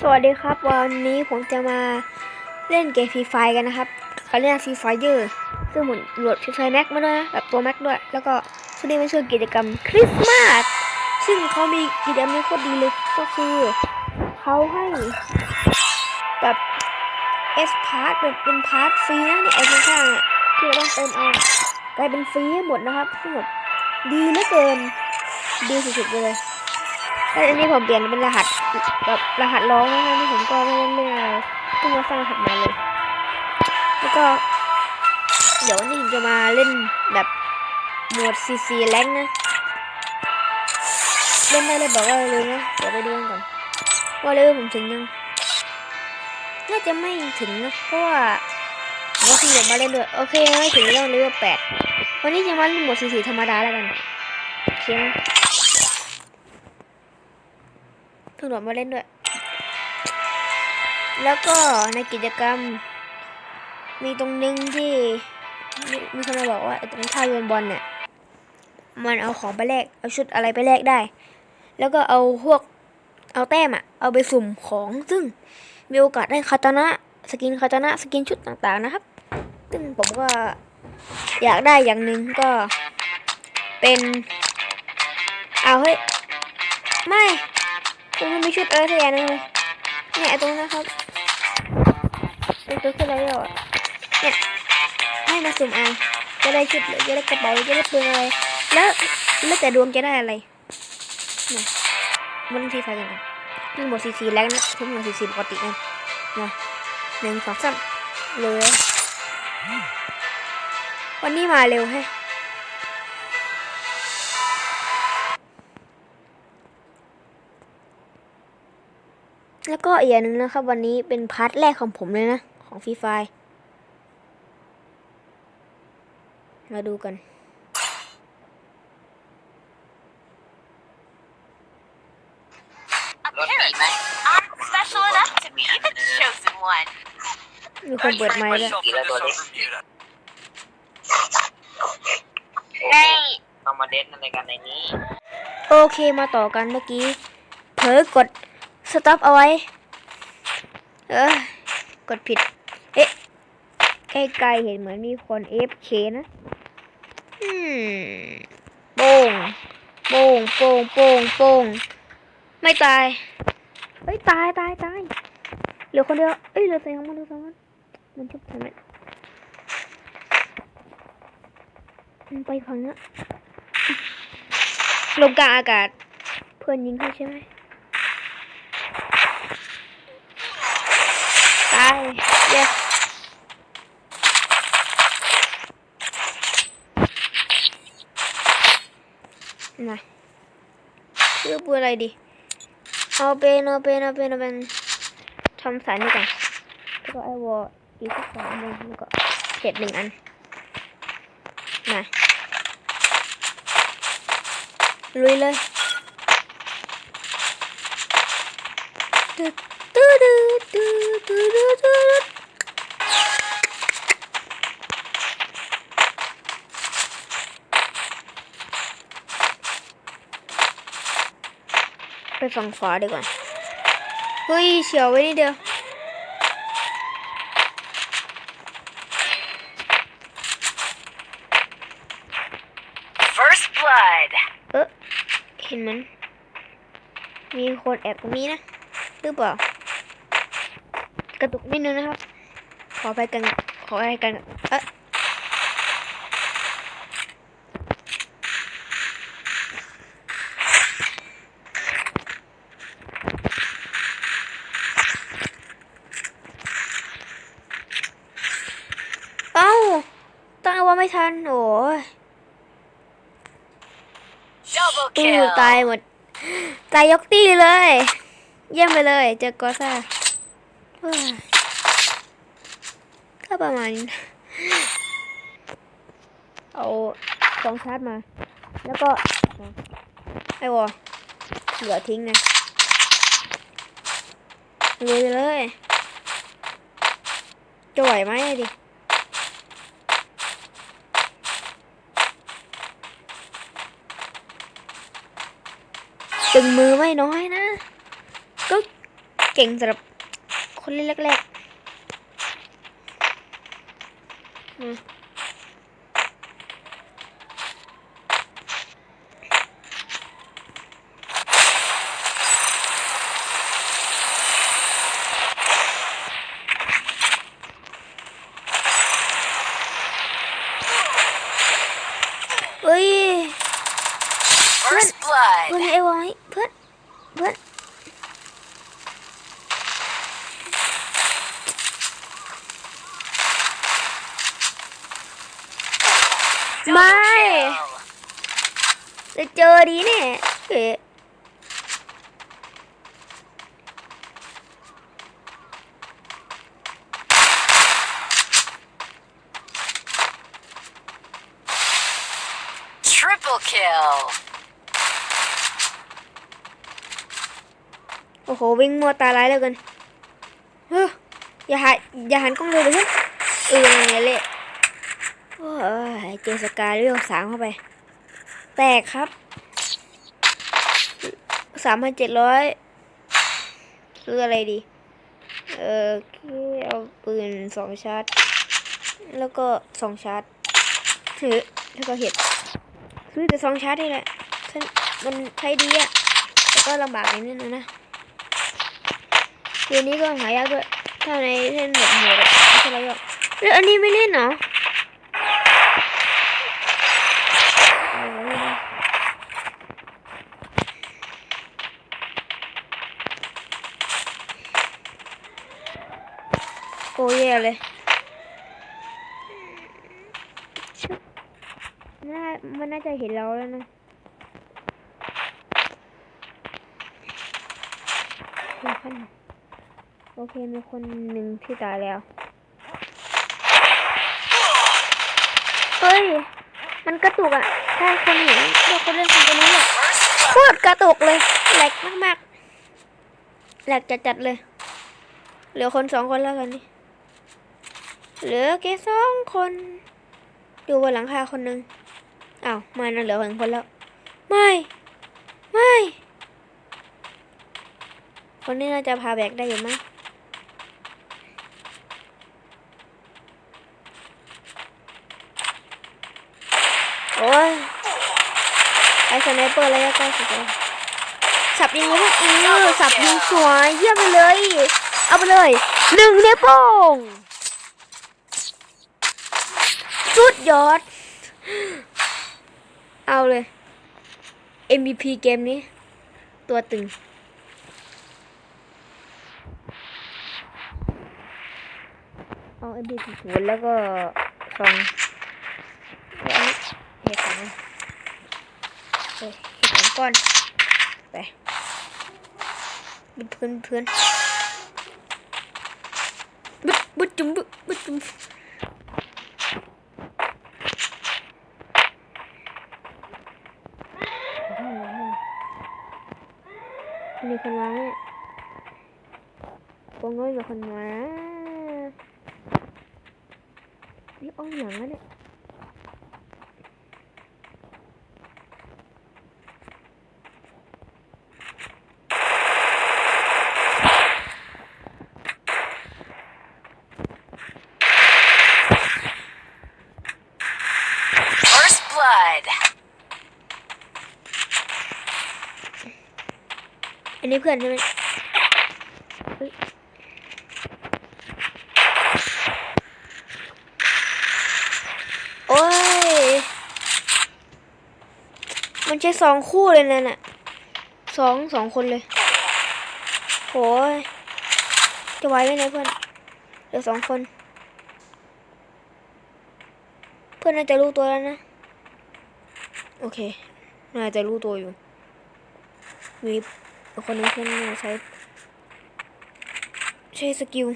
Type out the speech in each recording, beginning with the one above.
สวัสดีครับ วันนี้ผมจะมาเล่นเกมฟรีไฟกันนะครับเขาเรียกฟรีไฟเยอร์ซึ่งผมโหลดฟรีไฟแม็กมาด้วยนะแบบตัวแม็กด้วย แล้วก็ช่วงนี้เป็นช่วงกิจกรรมคริสต์มาสซึ่งเขามีกิจกรรมนี้โคตรดีเลยก็คือเขาให้แบบเอสพาร์ทแบบเป็นพาร์ทฟรีนะเนี่ยไอ้ข้างๆอะที่เราต้องเติมเอากลายเป็นฟรีหมดนะครับซึ่งแบบดีเหลือเกินดีสุดๆเลย แล้วอันนี้ผมเปลี่ยนเป็นรหัสแบบรหัสร้องนะคะนี่ผมก็ไม่ได้เล่นอะไรเพิ่งมาสร้างรหัสมาเลย แล้วก็ เดี๋ยววันนี้ผมจะมาเล่นแบบโหมดซีซีแรงนะเล่นได้เลยบอกว่าเลยนะเดี๋ยวไปดูกันก่อนว่าเลเวลผมถึงยังน่าจะไม่ถึงนะเพราะว่าผมก็เพิ่งลงมาเล่นด้วยโอเคไม่ถึงเรื่องเลเวลแปดวันนี้จะมาเล่นโหมดซีซีธรรมดาแล้วกันโอเคไหมเพิ่งโหลดมาเล่นด้วย แล้วก็ในกิจกรรม มีตรงนึงที่มีมีคนมาบอกว่าตรงท่าโยนบอลเนี่ยมันเอาของไปแลกเอาชุดอะไรไปแลกได้ แล้วก็เอาพวกเอาแต้มอะเอาไปสุ่มของซึ่งมีโอกาสได้คาตานะสกินคาตานะสกินชุดต่างๆนะครับ ซึ่งผมก็อยากได้อย่างหนึ่งก็เป็น เอาเฮ้ย ไม่ คือมันมีชุดอะไรสักอย่างนึงเลยเนี่ยตรงนั้นะครับเป็นตัวขึ้นอะไรอะเนี่ยให้มาสุ่มเอาจะได้ชุดหรือจะได้กระเป๋าหรือจะได้ปืนอะไรแล้วแล้วแต่ดวงจะได้อะไรนี่มันทีไฟกันนะนี่หมดซีซีแล้วนะทุกหมดซีซีปกตินะนะหนึ่งสองสามเลยวันนี้มาเร็วแฮะ แล้วก็อีกอย่างหนึ่งนะครับ วันนี้เป็นพาร์ทแรกของผมเลยนะ ของฟรีไฟมาดูกัน Apparently, I'm special enough to be the chosen one. มีคนเปิดไมค์ด้วยทีละตัวเล็ก Hey, ต้องมาเด่นอะไรกันในนี้ โอเคมาต่อกันเมื่อกี้ เผลอกดส ต็อปเอาไว้ เออกดผิด เอ๊ะใกล้ๆเห็นเหมือนมีคน F K นะอืมโป้งโป้งโป้งโป้งโป้งไม่ตาย เฮ้ย ตายตายตายเหลือคนเดียว เอ้ยเหลือสองมันเหลือสองมันมันชอบทำแบบมันไปฝั่งนั้นลงกลางอากาศ เพื่อนยิงเขาใช่ไหมตาย yes มาชื่อปืนอะไรดี เอาเป็นเอาเป็นเอาเป็นเอาเป็นทำสายนี่ก่อนแล้วก็ไอวอลอีกสักสองอันแล้วก็เห็ดหนึ่งอันมาลุยเลยตึ๊ดตึ๊ดตึ๊ด ฝั่งขวาดีกว่า เฮ้ยเฉียวไว้นิดเดียว first blood. เออเห็นมัน มีคนแอบตรงนี้นะ หรือเปล่า กระตุกนิดนึงนะครับ ขอไปกัน ขอไปกัน เอะเอ้า ตั้งเอาไว่าไม่ทันโอ้ย Double ตู้ kill. ตายหมด ตายยกตี้เลย เยี่ยมไปเลย เจอกอซ่าเฮ้ยก็ประมาณนี้นะเอาสองชาร์จมา แล้วก็ไอ้วอเหลือทิ้งนะเลยไปเลยจะไหวไหมดิ ตึงมือไม่น้อยนะ ก็เก่งสำหรับคนเล่นแรกๆมาเฮ้ย First blood. เพื่อนไอ้วอยเพื่อนเพื่อน ไม่ จะเจอดีแน่เอ๊ะ Triple kill. โอ้โห วิ่งมัวตาร้ายแล้วกันเฮ้ออย่าหันอย่าหันกล้องเลยเดี๋ยวเพื่อนเออนั่นไงเละโอ้ย เจสกาเรียวสามเข้าไป แตกครับสามพันเจ็ดร้อยซื้ออะไรดี เออเอาปืนสองชาร์จ แล้วก็สองชาร์จถือแล้วก็เห็ดซื้อแต่สองชาร์จนี่แหละฉันมันใช้ดีอะแต่ก็ลำบากนิดนึงนะเกมนี้ก็หายากด้วยถ้าในเล่นแบบโหมดอะไม่ใช่อะไรหรอกแล้วอันนี้ไม่เล่นเหรอเอาไว้นะโอ้ แย่เลยน่ามันน่าจะเห็นเราแล้วนะเดี๋ยวก่อนนะโอเค มีคนหนึ่งที่ตายแล้ว เฮ้ย มันกระตุกอะ ถ้าคนเห็นเดี๋ยวคนเล่นคนตัวนี้แหละโคตรกระตุกเลยแหลกมากๆแหลกจัดๆเลย เหลือคนสองคนแล้วกันนี่ เหลือแค่สองคน อยู่บนหลังคาคนหนึ่งอ้าวไมานะเหลือหนึ่งคนแล้ว ไม่ ไม่ คนนี้น่าจะพาแบกได้อยู่มั้งโอ้ยไอสไนเปอร์ระยะใกล้สุดเลยสับยิงเลยพวกเออสับยิงสวยเยี่ยมไปเลย เอาไปเลยหนึ่งเนิ้วโป้ง สุดยอด เอาเลย MVP เกมนี้ ตัวตึง เอา MVP ศูนย์แล้วก็สองแล้วอันนี้เห็ดสองเอ้ยสองก้อน ไปบึดเพื่อนเพื่อนบึดบึดจุ่มบึดบึดจุ่มมีคนมาไหม ปงน้อยมีคนมานี่อ้อมหลังแล้วเนี่ย First blood. อันนี้เพื่อนใช่ไหมเฮ้ยโอ้ย มันใช้สองคู่เลยนั่นน่ะสองสองคนเลยโอ้ยจะไหวไหมเนี่ยเพื่อนเหลือสองคน เพื่อนน่าจะรู้ตัวแล้วนะ โอเค น่าจะรู้ตัวอยู่ มีคนนึงเพื่อนน่าใช้ใช้สกิล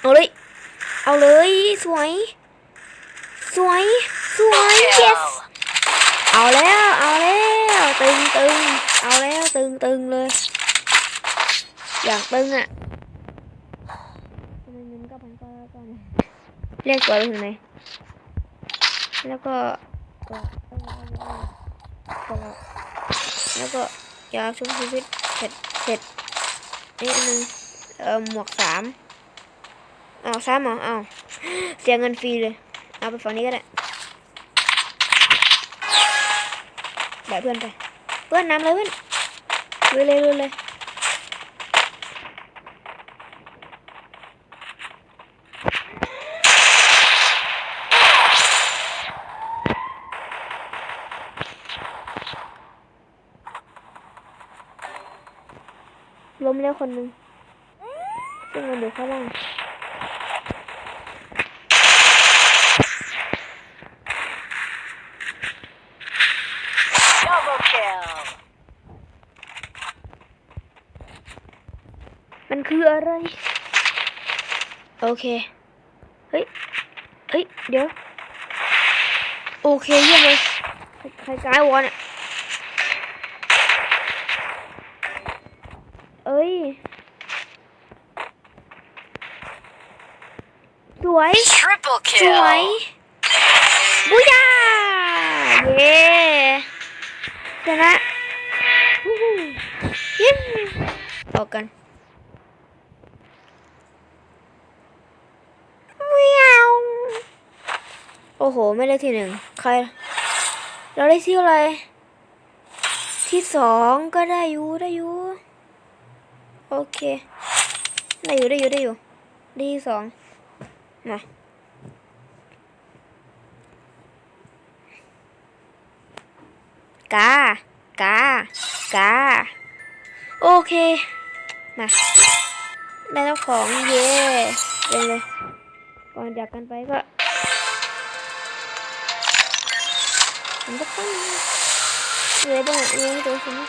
เอาเลย เอาเลย สวย สวย สวย yes Kill. เอาแล้ว เอาแล้ว ตึงตึงเอาแล้วตึงตึงเลย อย่างตึงอะทำไมเงินก็พันก็ก็นะเรียกตัวไปถึงไหนแล้วก็ก็ก็แล้วก็ยาชุบชีวิตเผ็ดเผ็ดนี่อันหนึงเออหมวกสามเอาสามเหรอเอาเสียเงินฟรีเลย เอาไปฝั่งนี้ก็ได้แบกเพื่อนไป เพื่อนน้ำเลยเพื่อนลุยเลยลุยเลยล้มแล้วคนหนึ่งซึ่งมันอยู่ข้างล่าง Double kill. มัน คืออะไร โอเค เฮ้ย เฮ้ย เดี๋ยว โอเคเยี่ยมเลยใครกายวอนอะเอ้ย สวย สวยบุยาเย้ชนะวู้ฮู้ยิ้มออกกันเมียวโอ้โห ไม่ได้ที่หนึ่งใคร เราได้ที่อะไร ที่สองก็ได้อยู่ได้อยู่โอเคได้อยู่ได้อยู่ได้อยู่ได้ที่สองมากากา กา โอเค มา ได้แล้วของเย่เป็นเลย ก่อนจากกันไปก็ ผมก็ต้องมีอะไรบ้างอะมีตัวสมไหม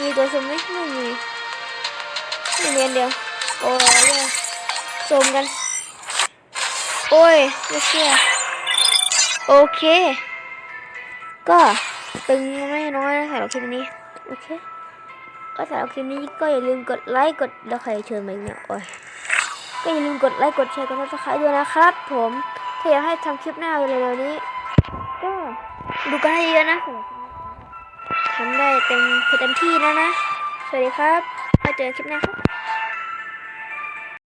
มีตัวสมไหมไม่มีไม่มีอันเดียวโอ้ยเลยสมกัน โอ้ยไม่เชื่อโอเค ก็ตึงไม่น้อยนะสำหรับคลิปนี้โอเคก็สำหรับคลิปนี้ก็อย่าลืมกดไลค์กดแล้วใครเชิญมาอีกเนี่ยโอ้ยก็อย่าลืมกดไลค์กดแชร์กดซับสไครต์ด้วยนะครับ ผมถ้าอยากให้ทำคลิปหน้าเร็วๆนี้ ดูกันให้เยอะนะสำหรับคลิปนี้ทำได้เต็มเต็มที่แล้วนะ สวัสดีครับมาเจอคลิปหน้าครับ